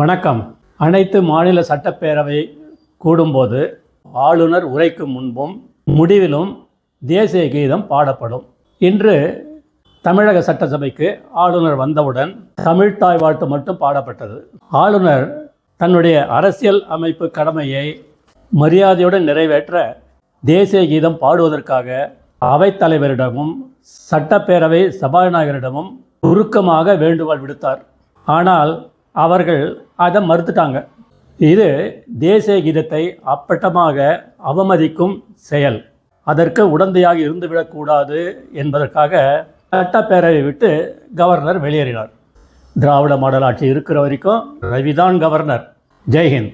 வணக்கம். அனைத்து மாநில சட்டப்பேரவை கூடும்போது ஆளுநர் உரைக்கும் முன்பும் முடிவிலும் தேசிய கீதம் பாடப்படும். இன்று தமிழக சட்டசபைக்கு ஆளுநர் வந்தவுடன் தமிழ்தாய் வாழ்த்து மட்டும் பாடப்பட்டது. ஆளுநர் தன்னுடைய அரசியல் அமைப்பு கடமையை மரியாதையுடன் நிறைவேற்ற தேசிய கீதம் பாடுவதற்காக அவைத்தலைவரிடமும் சட்டப்பேரவை சபாநாயகரிடமும் உருக்கமாக வேண்டுகோள் விடுத்தார். ஆனால் அவர்கள் அதை மறுத்துட்டாங்க. இது தேசிய கீதத்தை அப்பட்டமாக அவமதிக்கும் செயல். அதற்கு உடந்தையாக இருந்துவிடக்கூடாது என்பதற்காக சட்டப்பேரவை விட்டு கவர்னர் வெளியேறினார். திராவிட மாடல் ஆட்சி இருக்கிற வரைக்கும் ரவிதான் கவர்னர். ஜெய்ஹிந்த்